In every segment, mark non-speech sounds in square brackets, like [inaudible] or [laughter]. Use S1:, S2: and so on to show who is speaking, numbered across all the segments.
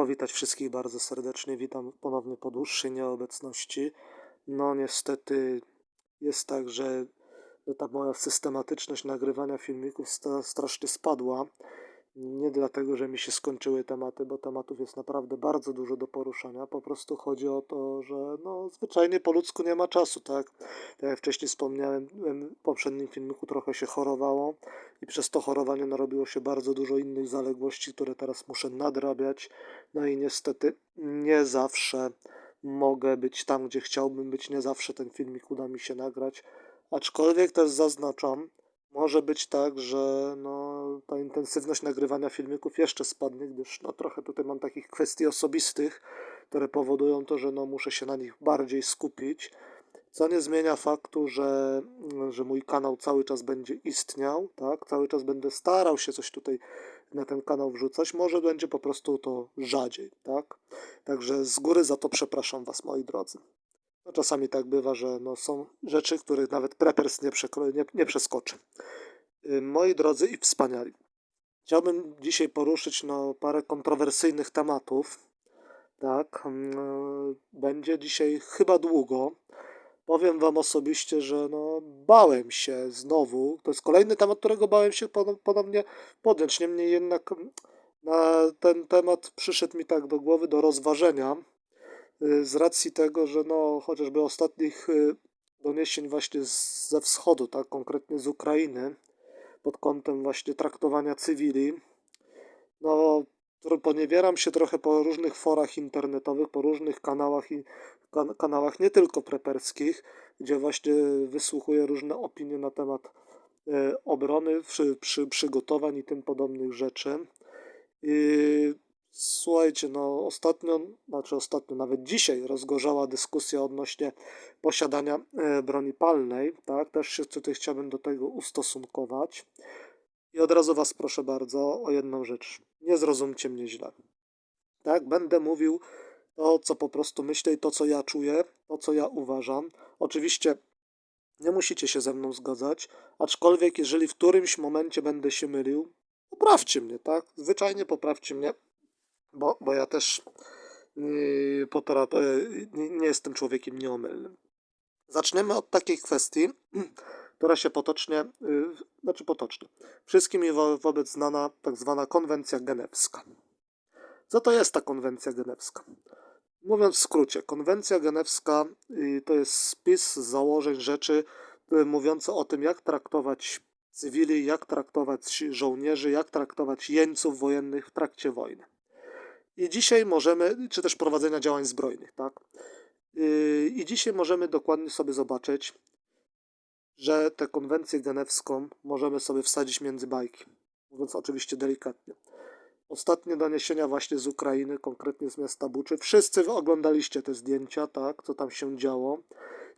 S1: powitać wszystkich bardzo serdecznie. Witam ponownie po dłuższej nieobecności. No niestety jest tak, że ta moja systematyczność nagrywania filmików strasznie spadła. Nie dlatego, że mi się skończyły tematy, bo tematów jest naprawdę bardzo dużo do poruszania. Po prostu chodzi o to, że no, zwyczajnie po ludzku nie ma czasu, tak? Tak jak wcześniej wspomniałem, w poprzednim filmiku trochę się chorowało i przez to chorowanie narobiło się bardzo dużo innych zaległości, które teraz muszę nadrabiać. No i niestety nie zawsze mogę być tam, gdzie chciałbym być, nie zawsze ten filmik uda mi się nagrać. Aczkolwiek też zaznaczam, może być tak, że no, ta intensywność nagrywania filmików jeszcze spadnie, gdyż no, trochę tutaj mam takich kwestii osobistych, które powodują to, że no, muszę się na nich bardziej skupić. Co nie zmienia faktu, że, że mój kanał cały czas będzie istniał, tak? Cały czas będę starał się coś tutaj na ten kanał wrzucać. Może będzie po prostu to rzadziej, tak? Także z góry za to przepraszam Was, moi drodzy. No, czasami tak bywa, że no, są rzeczy, których nawet preppers nie, nie, nie przeskoczy. Y, Moi drodzy i wspaniali. Chciałbym dzisiaj poruszyć no, parę kontrowersyjnych tematów. Tak, mm, będzie dzisiaj chyba długo. Powiem Wam osobiście, że no, bałem się znowu. To jest kolejny temat, którego bałem się pono- ponownie podjąć. Niemniej jednak mm, na ten temat przyszedł mi tak do głowy do rozważenia z racji tego, że no, chociażby ostatnich y, doniesień właśnie z, ze wschodu, tak, konkretnie z Ukrainy, pod kątem właśnie traktowania cywili, no, poniewieram się trochę po różnych forach internetowych, po różnych kanałach i kan- kanałach nie tylko preperskich, gdzie właśnie wysłuchuję różne opinie na temat e, obrony, przy, przy, przygotowań i tym podobnych rzeczy. I słuchajcie, no ostatnio, znaczy ostatnio, nawet dzisiaj rozgorzała dyskusja odnośnie posiadania e, broni palnej, tak? Też się tutaj chciałbym do tego ustosunkować. I od razu Was proszę bardzo o jedną rzecz. Nie zrozumcie mnie źle. Tak, będę mówił to, co po prostu myślę i to, co ja czuję, to, co ja uważam. Oczywiście nie musicie się ze mną zgadzać, aczkolwiek jeżeli w którymś momencie będę się mylił, poprawcie mnie, tak? Zwyczajnie poprawcie mnie, bo, bo ja też yy, yy, nie, jestem człowiekiem nieomylnym. Zaczniemy od takiej kwestii, [clears throat] która się potocznie, yy, znaczy potocznie, wszystkim wo, wobec znana tak zwana konwencja genewska. Co to jest ta konwencja genewska? Mówiąc w skrócie, konwencja genewska y, to jest spis założeń rzeczy y, mówiące o tym, jak traktować cywili, jak traktować żołnierzy, jak traktować jeńców wojennych w trakcie wojny. I dzisiaj możemy, czy też prowadzenia działań zbrojnych, tak? Y, I dzisiaj możemy dokładnie sobie zobaczyć, że tę konwencję genewską możemy sobie wsadzić między bajki. Mówiąc oczywiście delikatnie. Ostatnie doniesienia właśnie z Ukrainy, konkretnie z miasta Buczy. Wszyscy oglądaliście te zdjęcia, tak, co tam się działo.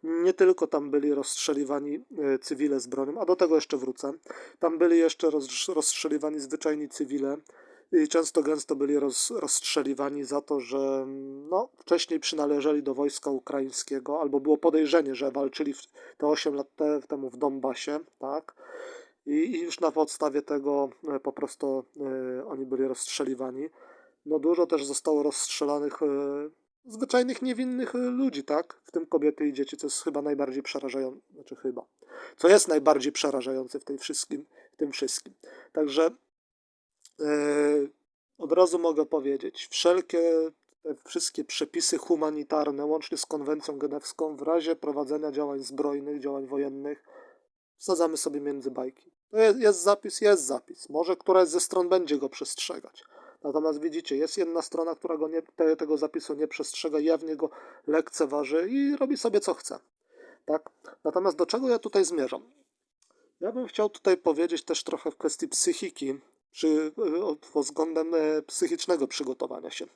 S1: Nie tylko tam byli rozstrzeliwani e, cywile z bronią, a do tego jeszcze wrócę. Tam byli jeszcze roz, rozstrzeliwani zwyczajni cywile i często gęsto byli roz, rozstrzeliwani za to, że no, wcześniej przynależeli do wojska ukraińskiego, albo było podejrzenie, że walczyli w, te 8 lat te, temu w Donbasie, tak i, i już na podstawie tego e, po prostu e, oni byli rozstrzeliwani. No dużo też zostało rozstrzelanych e, zwyczajnych, niewinnych ludzi, tak? W tym kobiety i dzieci, co jest chyba najbardziej przerażające, znaczy chyba, co jest najbardziej przerażające w tej wszystkim, w tym wszystkim. Także od razu mogę powiedzieć, wszelkie te wszystkie przepisy humanitarne, łącznie z konwencją genewską, w razie prowadzenia działań zbrojnych, działań wojennych, wsadzamy sobie między bajki. To jest, jest zapis, jest zapis. Może któraś ze stron będzie go przestrzegać. Natomiast widzicie, jest jedna strona, która go nie, te, tego zapisu nie przestrzega, jawnie go lekceważy i robi sobie co chce. Tak? Natomiast do czego ja tutaj zmierzam? Ja bym chciał tutaj powiedzieć też trochę w kwestii psychiki, przy, pod względem e, psychicznego przygotowania się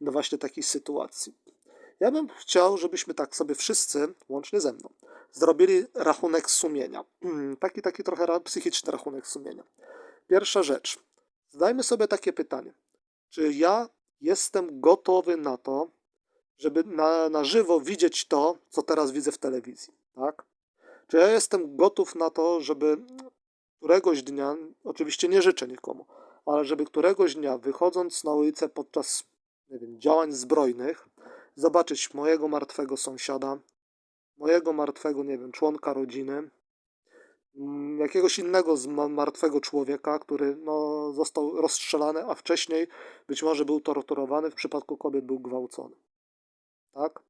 S1: do właśnie takiej sytuacji. Ja bym chciał, żebyśmy tak sobie wszyscy, łącznie ze mną, zrobili rachunek sumienia. Taki, taki trochę psychiczny rachunek sumienia. Pierwsza rzecz. Zdajmy sobie takie pytanie. Czy ja jestem gotowy na to, żeby na, na żywo widzieć to, co teraz widzę w telewizji? Tak? Czy ja jestem gotów na to, żeby któregoś dnia, oczywiście nie życzę nikomu, ale żeby któregoś dnia wychodząc na ulicę podczas nie wiem, działań zbrojnych, zobaczyć mojego martwego sąsiada, mojego martwego, nie wiem, członka rodziny, mm, jakiegoś innego martwego człowieka, który no, został rozstrzelany, a wcześniej być może był torturowany, w przypadku kobiet był gwałcony. Tak?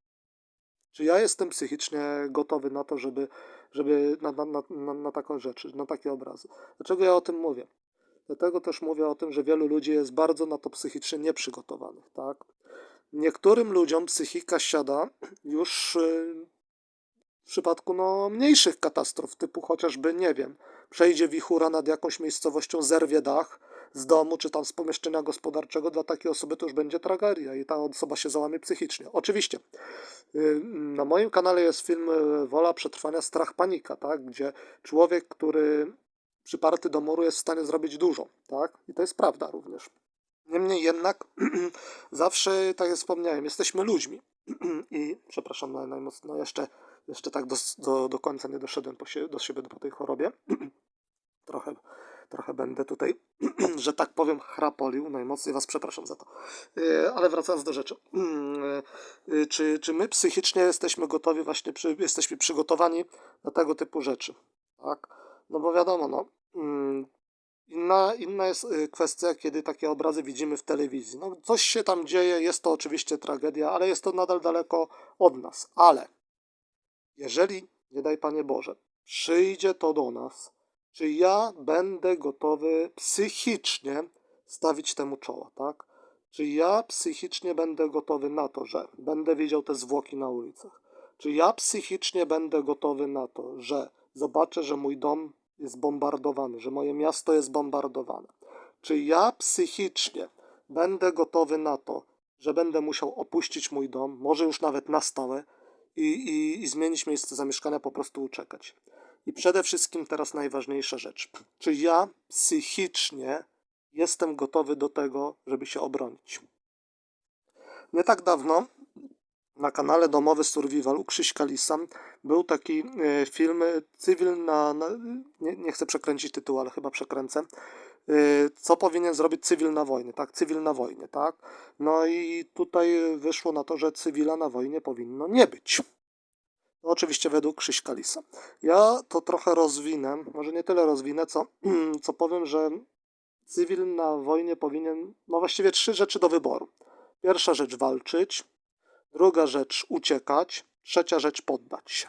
S1: Czy ja jestem psychicznie gotowy na to, żeby, żeby na, na, na, na, takie rzeczy, na takie obrazy? Dlaczego ja o tym mówię? Dlatego też mówię o tym, że wielu ludzi jest bardzo na to psychicznie nieprzygotowanych, tak? Niektórym ludziom psychika siada już y, w przypadku no, mniejszych katastrof, typu chociażby, nie wiem, przejdzie wichura nad jakąś miejscowością, zerwie dach z domu czy tam z pomieszczenia gospodarczego, dla takiej osoby to już będzie tragedia i ta osoba się załamie psychicznie. Oczywiście, y, na moim kanale jest film y, Wola Przetrwania, Strach, Panika, tak? gdzie człowiek, który przyparty do muru jest w stanie zrobić dużo, tak? I to jest prawda również. Niemniej jednak, [clears throat] zawsze, tak jak wspomniałem, jesteśmy ludźmi. [clears throat] I przepraszam, naj- najmocno, no jeszcze, jeszcze tak do, do, do końca nie doszedłem po się, do siebie po tej chorobie. [clears throat] trochę, trochę będę tutaj, [clears throat] że tak powiem, chrapolił. Najmocniej Was przepraszam za to. Yy, Ale wracając do rzeczy. Yy, yy, Czy, czy my psychicznie jesteśmy gotowi, właśnie przy, jesteśmy przygotowani na tego typu rzeczy? Tak? No bo wiadomo, no. mm, Inna, inna jest kwestia, kiedy takie obrazy widzimy w telewizji. No, coś się tam dzieje, jest to oczywiście tragedia, ale jest to nadal daleko od nas. Ale jeżeli, nie daj Panie Boże, przyjdzie to do nas, czy ja będę gotowy psychicznie stawić temu czoła, tak? Czy ja psychicznie będę gotowy na to, że będę widział te zwłoki na ulicach? Czy ja psychicznie będę gotowy na to, że zobaczę, że mój dom jest bombardowany, że moje miasto jest bombardowane? Czy ja psychicznie będę gotowy na to, że będę musiał opuścić mój dom, może już nawet na stałe, i, i, i zmienić miejsce zamieszkania, po prostu uczekać? I przede wszystkim teraz najważniejsza rzecz. Czy ja psychicznie jestem gotowy do tego, żeby się obronić? Nie tak dawno na kanale Domowy Survival u Krzyśka Lisa był taki e, film e, Cywil na... na nie, nie chcę przekręcić tytułu, ale chyba przekręcę. E, Co powinien zrobić cywil na wojnie, tak? Cywil na wojnie, tak? No i tutaj wyszło na to, że cywila na wojnie powinno nie być. No, oczywiście według Krzyśka Lisa. Ja to trochę rozwinę, może nie tyle rozwinę, co, [clears throat] co powiem, że cywil na wojnie powinien, no właściwie trzy rzeczy do wyboru. Pierwsza rzecz walczyć, druga rzecz uciekać, trzecia rzecz poddać się.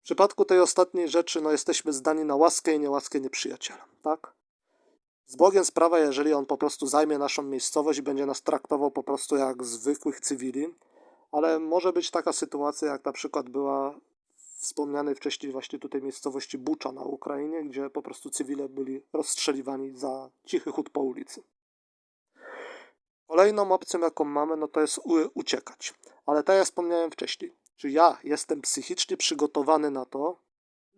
S1: W przypadku tej ostatniej rzeczy, no jesteśmy zdani na łaskę i niełaskę nieprzyjaciela, tak? Z Bogiem sprawa, jeżeli on po prostu zajmie naszą miejscowość i będzie nas traktował po prostu jak zwykłych cywili, ale może być taka sytuacja, jak na przykład była wspomnianej wcześniej właśnie tutaj miejscowości Bucza na Ukrainie, gdzie po prostu cywile byli rozstrzeliwani za cichy chód po ulicy. Kolejną opcją, jaką mamy, no to jest uciekać. Ale tak jak wspomniałem wcześniej, czy ja jestem psychicznie przygotowany na to,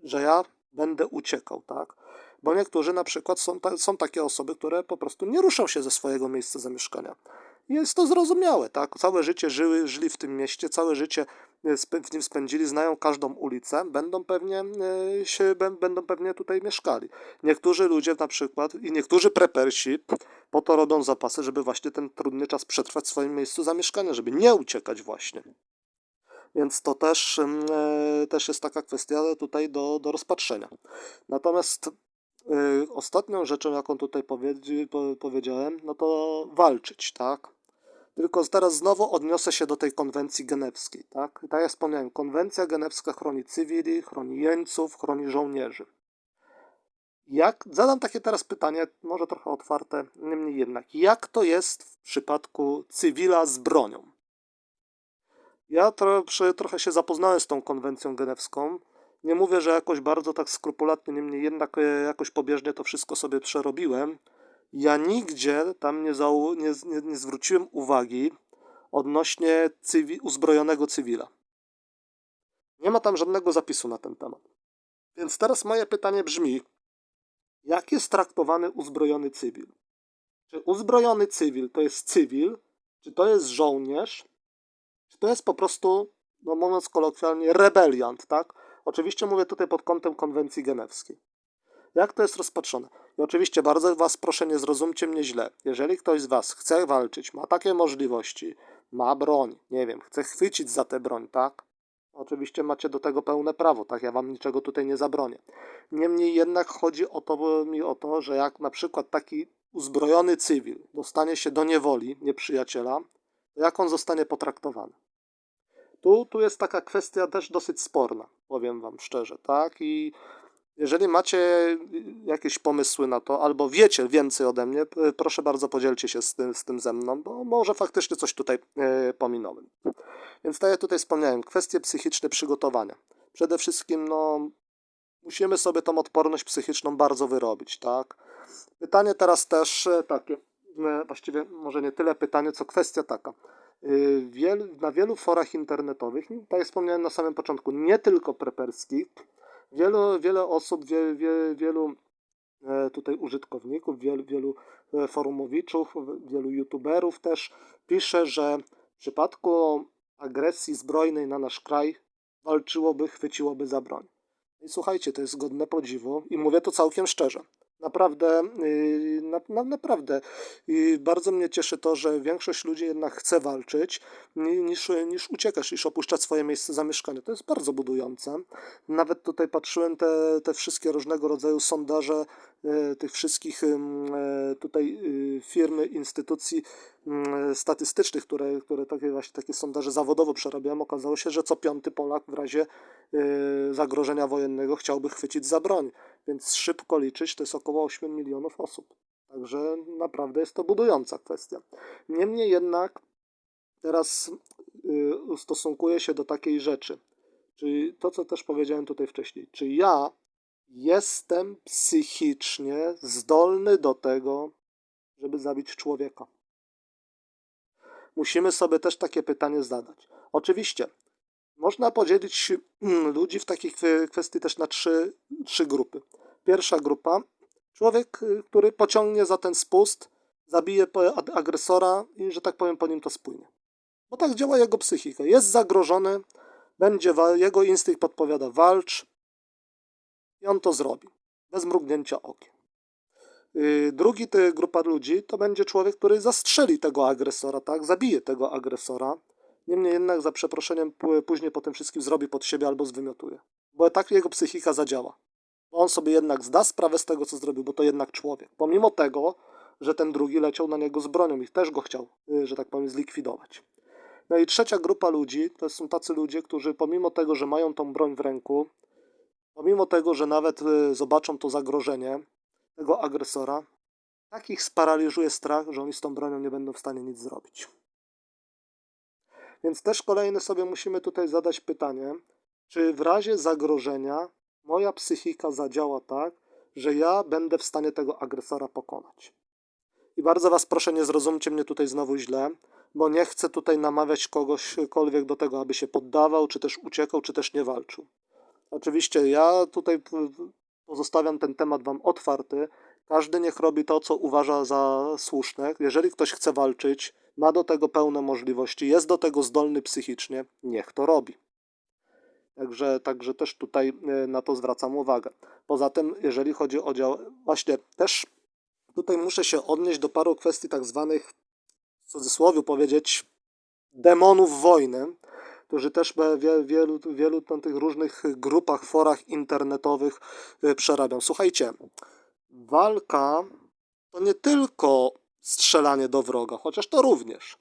S1: że ja będę uciekał, tak? Bo niektórzy na przykład są, ta, są takie osoby, które po prostu nie ruszą się ze swojego miejsca zamieszkania. Jest to zrozumiałe, tak? Całe życie żyły, żyli w tym mieście, całe życie e, w nim spędzili, znają każdą ulicę, będą pewnie e, się, bę- będą pewnie tutaj mieszkali. Niektórzy ludzie na przykład i niektórzy prepersi po to robią zapasy, żeby właśnie ten trudny czas przetrwać w swoim miejscu zamieszkania, żeby nie uciekać właśnie. Więc to też, e, też jest taka kwestia tutaj do, do rozpatrzenia. Natomiast ostatnią rzeczą, jaką tutaj powiedzi, po, powiedziałem, no to walczyć, tak? Tylko teraz znowu odniosę się do tej konwencji genewskiej, tak? Tak jak wspomniałem, konwencja genewska chroni cywili, chroni jeńców, chroni żołnierzy. Jak, zadam takie teraz pytanie, może trochę otwarte, niemniej jednak, jak to jest w przypadku cywila z bronią? Ja tro, przy, trochę się zapoznałem z tą konwencją genewską. Nie mówię, że jakoś bardzo tak skrupulatnie, niemniej jednak e, jakoś pobieżnie to wszystko sobie przerobiłem. Ja nigdzie tam nie, zau, nie, nie, nie zwróciłem uwagi odnośnie cywi, uzbrojonego cywila. Nie ma tam żadnego zapisu na ten temat. Więc teraz moje pytanie brzmi: jak jest traktowany uzbrojony cywil? Czy uzbrojony cywil to jest cywil, czy to jest żołnierz, czy to jest po prostu, no mówiąc kolokwialnie, rebeliant, tak? Oczywiście mówię tutaj pod kątem konwencji genewskiej. Jak to jest rozpatrzone? I oczywiście bardzo Was proszę, nie zrozumcie mnie źle. Jeżeli ktoś z Was chce walczyć, ma takie możliwości, ma broń, nie wiem, chce chwycić za tę broń, tak? Oczywiście macie do tego pełne prawo, tak? Ja Wam niczego tutaj nie zabronię. Niemniej jednak chodzi o to, mi o to, że jak na przykład taki uzbrojony cywil dostanie się do niewoli nieprzyjaciela, to jak on zostanie potraktowany? Tu, tu jest taka kwestia też dosyć sporna, powiem Wam szczerze, tak? I jeżeli macie jakieś pomysły na to, albo wiecie więcej ode mnie, proszę bardzo podzielcie się z tym, z tym ze mną, bo może faktycznie coś tutaj e, pominąłem. Więc tak jak tutaj wspomniałem, kwestie psychiczne przygotowania. Przede wszystkim, no, musimy sobie tą odporność psychiczną bardzo wyrobić, tak? Pytanie teraz też e, takie, e, właściwie może nie tyle pytanie, co kwestia taka. Na wielu forach internetowych, tak jak wspomniałem na samym początku, nie tylko preperskich, wielu, wiele osób, wie, wie, wielu e, tutaj użytkowników, wielu, wielu forumowiczów, wielu youtuberów też pisze, że w przypadku agresji zbrojnej na nasz kraj walczyłoby, chwyciłoby za broń. I słuchajcie, to jest godne podziwu i mówię to całkiem szczerze. Naprawdę, yy, na, na, naprawdę bardzo mnie cieszy to, że większość ludzi jednak chce walczyć ni- niż, niż uciekać, niż opuszczać swoje miejsce zamieszkania. To jest bardzo budujące. Nawet tutaj patrzyłem te, te wszystkie różnego rodzaju sondaże e, tych wszystkich e, tutaj y, firm, instytucji statystycznych, które, które takie właśnie takie sondaże zawodowo przerabiają. Okazało się, że co piąty Polak w razie zagrożenia wojennego chciałby chwycić za broń. Więc szybko liczyć, to jest około 8 milionów osób. Także naprawdę jest to budująca kwestia. Niemniej jednak teraz y, ustosunkuję się do takiej rzeczy. Czyli to, co też powiedziałem tutaj wcześniej. Czy ja jestem psychicznie zdolny do tego, żeby zabić człowieka? Musimy sobie też takie pytanie zadać. Oczywiście, można podzielić mm, ludzi w kwe- kwestii też na trzy, trzy grupy. Pierwsza grupa, człowiek, y, który pociągnie za ten spust, zabije agresora i, że tak powiem, po nim to spłynie. Bo tak działa jego psychika. Jest zagrożony, będzie jego instynkt podpowiada walcz i on to zrobi. Bez mrugnięcia okiem. Yy, Drugi ty, grupa ludzi to będzie człowiek, który zastrzeli tego agresora, tak? Zabije tego agresora. Niemniej jednak za przeproszeniem później po tym wszystkim zrobi pod siebie albo zwymiotuje. Bo tak jego psychika zadziała. On sobie jednak zda sprawę z tego, co zrobił, bo to jednak człowiek. Pomimo tego, że ten drugi leciał na niego z bronią i też go chciał, yy, że tak powiem, zlikwidować. No i trzecia grupa ludzi to są tacy ludzie, którzy pomimo tego, że mają tą broń w ręku, pomimo tego, że nawet y, zobaczą to zagrożenie tego agresora, tak ich sparaliżuje strach, że oni z tą bronią nie będą w stanie nic zrobić. Więc też kolejny sobie musimy tutaj zadać pytanie, czy w razie zagrożenia moja psychika zadziała tak, że ja będę w stanie tego agresora pokonać. I bardzo Was proszę, nie zrozumcie mnie tutaj znowu źle, bo nie chcę tutaj namawiać kogośkolwiek do tego, aby się poddawał, czy też uciekał, czy też nie walczył. Oczywiście ja tutaj pozostawiam ten temat Wam otwarty. Każdy niech robi to, co uważa za słuszne. Jeżeli ktoś chce walczyć, ma do tego pełne możliwości, jest do tego zdolny psychicznie, niech to robi. Także, także też tutaj e, na to zwracam uwagę. Poza tym, jeżeli chodzi o dział, właśnie też tutaj muszę się odnieść do paru kwestii tak zwanych, w cudzysłowie powiedzieć, demonów wojny, którzy też w wie- wielu, wielu tych różnych grupach, forach internetowych y, przerabią. Słuchajcie, walka to nie tylko strzelanie do wroga, chociaż to również.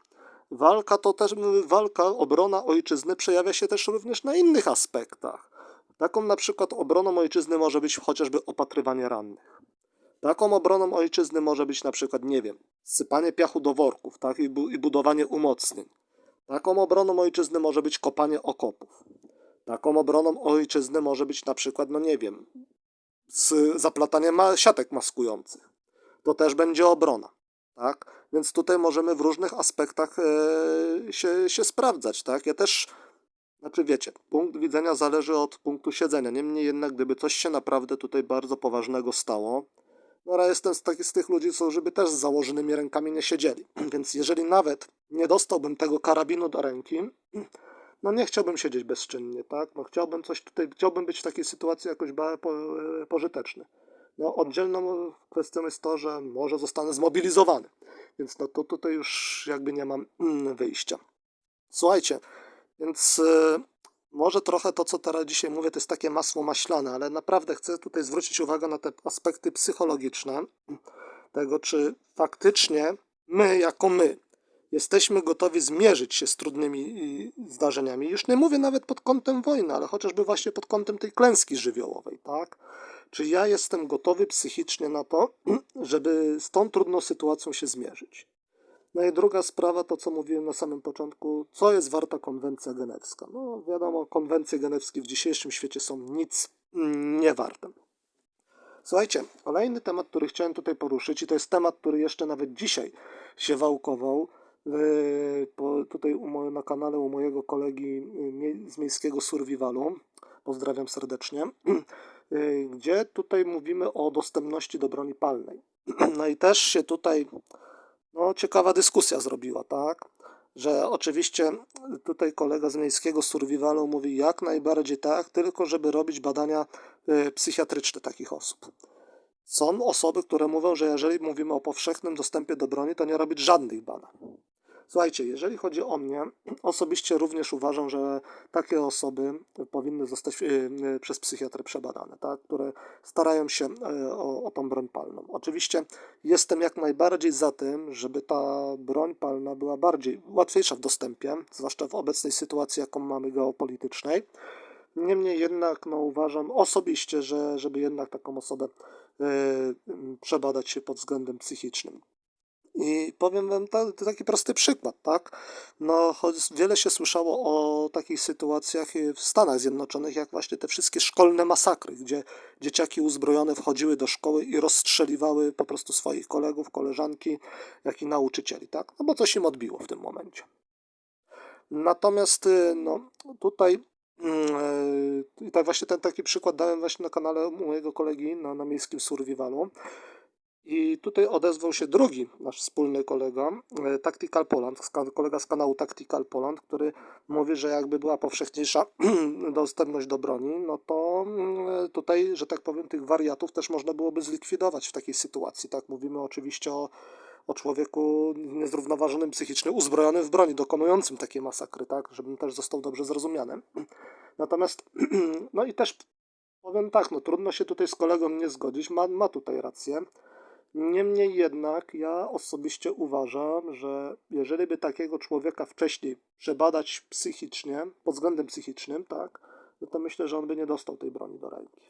S1: Walka to też walka, obrona ojczyzny przejawia się też również na innych aspektach. Taką na przykład obroną ojczyzny może być chociażby opatrywanie rannych. Taką obroną ojczyzny może być na przykład, nie wiem, sypanie piachu do worków tak? I, bu- i budowanie umocnień. Taką obroną ojczyzny może być kopanie okopów. Taką obroną ojczyzny może być na przykład, no nie wiem, z zaplatanie ma siatek maskujących. To też będzie obrona, tak? Więc tutaj możemy w różnych aspektach e, się, się sprawdzać, tak? Ja też, znaczy wiecie, punkt widzenia zależy od punktu siedzenia. Niemniej jednak, gdyby coś się naprawdę tutaj bardzo poważnego stało, no ja jestem z, taki, z tych ludzi, co żeby też z założonymi rękami nie siedzieli. [clears throat] Więc jeżeli nawet nie dostałbym tego karabinu do ręki, no nie chciałbym siedzieć bezczynnie, tak? No chciałbym coś tutaj, chciałbym być w takiej sytuacji jakoś e, pożyteczny. No, oddzielną kwestią jest to, że może zostanę zmobilizowany, więc no to tutaj już jakby nie mam mm, wyjścia. Słuchajcie, więc e, może trochę to, co teraz dzisiaj mówię, to jest takie masło maślane, ale naprawdę chcę tutaj zwrócić uwagę na te aspekty psychologiczne tego, czy faktycznie my, jako my, jesteśmy gotowi zmierzyć się z trudnymi y, zdarzeniami. Już nie mówię nawet pod kątem wojny, ale chociażby właśnie pod kątem tej klęski żywiołowej, tak? Czy ja jestem gotowy psychicznie na to, [clears throat] żeby z tą trudną sytuacją się zmierzyć? No i druga sprawa, to co mówiłem na samym początku, co jest warta konwencja genewska? No wiadomo, konwencje genewskie w dzisiejszym świecie są nic mm, nie warte. Słuchajcie, kolejny temat, który chciałem tutaj poruszyć, i to jest temat, który jeszcze nawet dzisiaj się wałkował, tutaj u mo- na kanale u mojego kolegi mie- z miejskiego survivalu, pozdrawiam serdecznie, yy, [clears throat] gdzie tutaj mówimy o dostępności do broni palnej. [clears throat] No i też się tutaj no, ciekawa dyskusja zrobiła, tak? Że oczywiście tutaj kolega z miejskiego survivalu mówi jak najbardziej tak, tylko żeby robić badania y, psychiatryczne takich osób. Są osoby, które mówią, że jeżeli mówimy o powszechnym dostępie do broni, to nie robić żadnych badań. Słuchajcie, jeżeli chodzi o mnie, osobiście również uważam, że takie osoby powinny zostać y, y, przez psychiatrę przebadane, tak, które starają się y, o, o tą broń palną. Oczywiście jestem jak najbardziej za tym, żeby ta broń palna była bardziej łatwiejsza w dostępie, zwłaszcza w obecnej sytuacji, jaką mamy geopolitycznej. Niemniej jednak no, uważam osobiście, że żeby jednak taką osobę y, przebadać się pod względem psychicznym. I powiem wam taki prosty przykład, tak? No, wiele się słyszało o takich sytuacjach y, w Stanach Zjednoczonych, jak właśnie te wszystkie szkolne masakry, gdzie dzieciaki uzbrojone wchodziły do szkoły i rozstrzeliwały po prostu swoich kolegów, koleżanki, jak i nauczycieli, tak? No bo coś im odbiło w tym momencie. Natomiast y, no, tutaj mm, y, i tak właśnie ten taki przykład dałem właśnie na kanale mojego kolegi na, na miejskim survivalu. I tutaj odezwał się drugi nasz wspólny kolega, e, Tactical Poland, kolega z kanału Tactical Poland, który mówi, że jakby była powszechniejsza [clears throat] dostępność do broni, no to mm, tutaj, że tak powiem, tych wariatów też można byłoby zlikwidować w takiej sytuacji. Tak, mówimy oczywiście o, o człowieku niezrównoważonym psychicznie, uzbrojonym w broni, dokonującym takiej masakry, tak, żebym też został dobrze zrozumiany. [clears throat] Natomiast, [clears throat] no i też powiem tak, no trudno się tutaj z kolegą nie zgodzić, ma, ma tutaj rację. Niemniej jednak ja osobiście uważam, że jeżeli by takiego człowieka wcześniej przebadać psychicznie, pod względem psychicznym, tak, no to myślę, że on by nie dostał tej broni do ręki.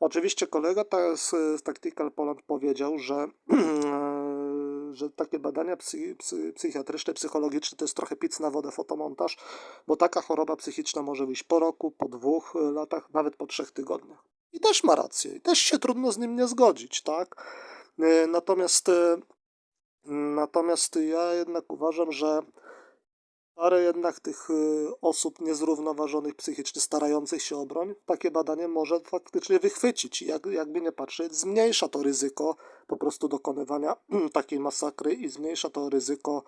S1: Oczywiście kolega z, Tactical Poland powiedział, że, [clears throat] że takie badania psy, psy, psychiatryczne, psychologiczne to jest trochę pic na wodę fotomontaż, bo taka choroba psychiczna może wyjść po roku, po dwóch latach, nawet po trzech tygodniach. I też ma rację, i też się trudno z nim nie zgodzić, tak? E, Natomiast, e, natomiast ja jednak uważam, że parę jednak tych e, osób niezrównoważonych psychicznie, starających się o broń, takie badanie może faktycznie wychwycić. Jak, jakby nie patrzeć, zmniejsza to ryzyko po prostu dokonywania [clears throat] takiej masakry i zmniejsza to ryzyko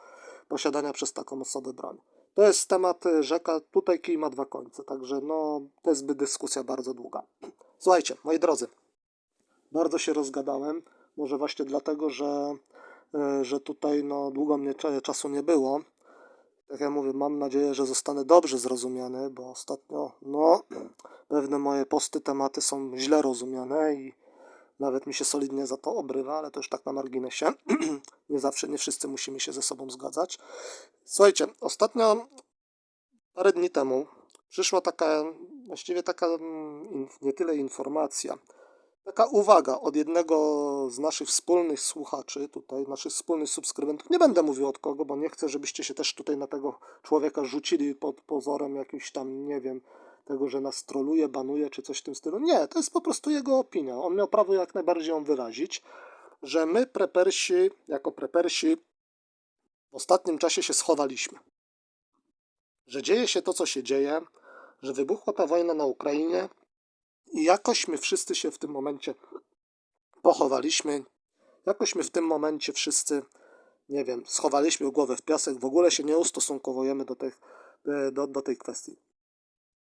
S1: posiadania przez taką osobę broni. To jest temat rzeka, tutaj kij ma dwa końce, także no, to jest by dyskusja bardzo długa. [clears throat] Słuchajcie, moi drodzy, bardzo się rozgadałem. Może właśnie dlatego, że, e, że tutaj no, długo mnie cza- czasu nie było. Tak jak mówię, mam nadzieję, że zostanę dobrze zrozumiany, bo ostatnio no, pewne moje posty, tematy są źle rozumiane i nawet mi się solidnie za to obrywa, ale to już tak na marginesie. [clears throat] nie zawsze, nie wszyscy musimy się ze sobą zgadzać. Słuchajcie, ostatnio, parę dni temu, przyszła taka, właściwie taka mm, nie tyle informacja, Taka uwaga od jednego z naszych wspólnych słuchaczy, tutaj naszych wspólnych subskrybentów. Nie będę mówił od kogo, bo nie chcę, żebyście się też tutaj na tego człowieka rzucili pod pozorem jakimś tam, nie wiem, tego, że nas troluje, banuje czy coś w tym stylu. Nie, to jest po prostu jego opinia. On miał prawo jak najbardziej ją wyrazić, że my prepersi, jako prepersi, w ostatnim czasie się schowaliśmy. Że dzieje się to, co się dzieje, że wybuchła ta wojna na Ukrainie, i jakoś my wszyscy się w tym momencie pochowaliśmy. Jakoś my w tym momencie wszyscy, nie wiem, schowaliśmy głowę w piasek, w ogóle się nie ustosunkowujemy do, tych, e, do, do tej kwestii.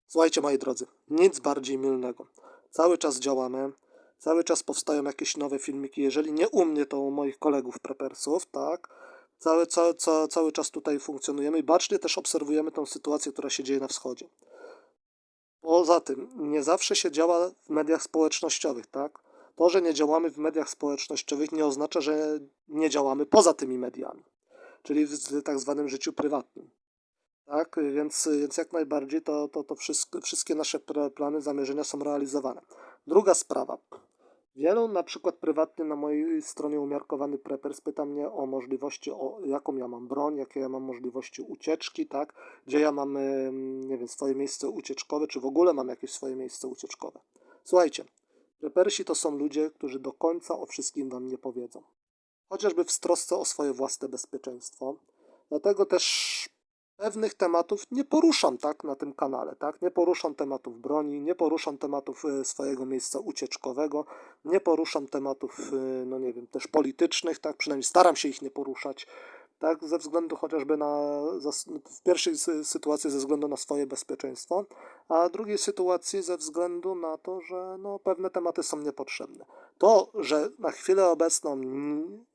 S1: Słuchajcie, moi drodzy, nic bardziej mylnego. Cały czas działamy. cały czas powstają jakieś nowe filmiki, jeżeli nie u mnie, to u moich kolegów prepersów, tak? Cały, cały, cały, cały czas tutaj funkcjonujemy i bacznie też obserwujemy tą sytuację, która się dzieje na wschodzie. Poza tym, nie zawsze się działa w mediach społecznościowych, tak? To, że nie działamy w mediach społecznościowych, nie oznacza, że nie działamy poza tymi mediami, czyli w tak zwanym życiu prywatnym. Tak, więc, więc jak najbardziej to, to, to wszystko, wszystkie nasze plany, zamierzenia są realizowane. Druga sprawa. Wielu na przykład prywatnie na mojej stronie umiarkowany preppers pyta mnie o możliwości, o jaką ja mam broń, jakie ja mam możliwości ucieczki, tak, gdzie ja mam, nie wiem, swoje miejsce ucieczkowe, czy w ogóle mam jakieś swoje miejsce ucieczkowe. Słuchajcie, prepersi to są ludzie, którzy do końca o wszystkim wam nie powiedzą. Chociażby w trosce o swoje własne bezpieczeństwo. Dlatego też pewnych tematów nie poruszam tak na tym kanale, tak? Nie poruszam tematów broni, nie poruszam tematów e, swojego miejsca ucieczkowego, nie poruszam tematów, e, no nie wiem, też politycznych, tak? Przynajmniej staram się ich nie poruszać, tak? Ze względu chociażby na, zas- w pierwszej sy- sytuacji ze względu na swoje bezpieczeństwo, a drugiej sytuacji ze względu na to, że no, pewne tematy są niepotrzebne. To, że na chwilę obecną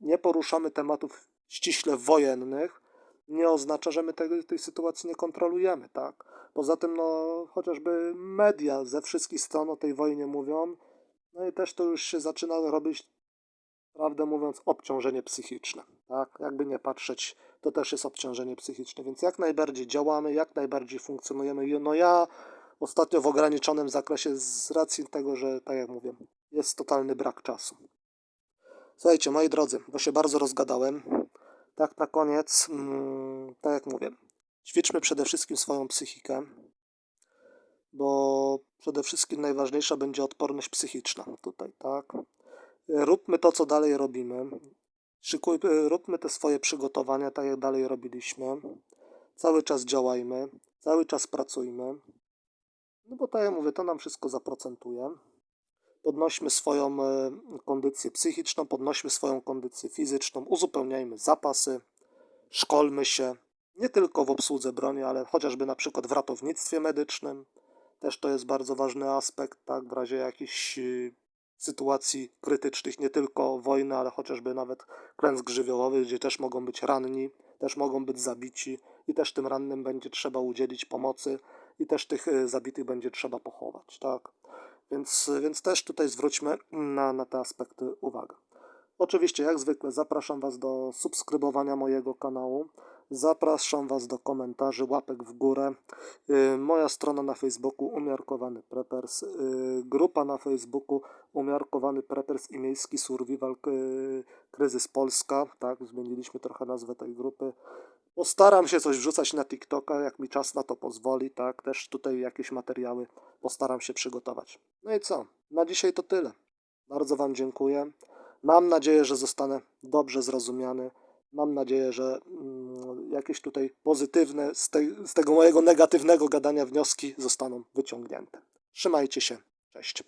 S1: nie poruszamy tematów ściśle wojennych, nie oznacza, że my tej, tej sytuacji nie kontrolujemy, tak? Poza tym, no, chociażby media ze wszystkich stron o tej wojnie mówią, no i też to już się zaczyna robić, prawdę mówiąc, obciążenie psychiczne, tak? Jakby nie patrzeć, to też jest obciążenie psychiczne, więc jak najbardziej działamy, jak najbardziej funkcjonujemy. No ja ostatnio w ograniczonym zakresie z racji tego, że, tak jak mówię, jest totalny brak czasu. Słuchajcie, moi drodzy, bo się bardzo rozgadałem. Tak na koniec, mm, tak jak mówię, ćwiczmy przede wszystkim swoją psychikę, bo przede wszystkim najważniejsza będzie odporność psychiczna tutaj, tak? Róbmy to, co dalej robimy. Szykuj, róbmy te swoje przygotowania, tak jak dalej robiliśmy. Cały czas działajmy, cały czas pracujmy. No bo tak jak mówię, to nam wszystko zaprocentuje. Podnośmy swoją e, kondycję psychiczną, podnośmy swoją kondycję fizyczną, uzupełniajmy zapasy, szkolmy się, nie tylko w obsłudze broni, ale chociażby na przykład w ratownictwie medycznym. Też to jest bardzo ważny aspekt, tak, w razie jakichś y, sytuacji krytycznych, nie tylko wojny, ale chociażby nawet klęsk żywiołowych, gdzie też mogą być ranni, też mogą być zabici i też tym rannym będzie trzeba udzielić pomocy i też tych y, zabitych będzie trzeba pochować, tak. Więc, więc też tutaj zwróćmy na, na te aspekty uwagę. Oczywiście, jak zwykle, zapraszam Was do subskrybowania mojego kanału. Zapraszam Was do komentarzy, łapek w górę. Y, Moja strona na Facebooku Umiarkowany Preppers, y, grupa na Facebooku Umiarkowany Preppers i Miejski Survival y, Kryzys Polska. Tak, zmieniliśmy trochę nazwę tej grupy. Postaram się coś wrzucać na TikToka, jak mi czas na to pozwoli, tak, też tutaj jakieś materiały postaram się przygotować. No i co? Na dzisiaj to tyle. Bardzo Wam dziękuję. Mam nadzieję, że zostanę dobrze zrozumiany. Mam nadzieję, że mm, jakieś tutaj pozytywne z, tej, z tego mojego negatywnego gadania wnioski zostaną wyciągnięte. Trzymajcie się. Cześć.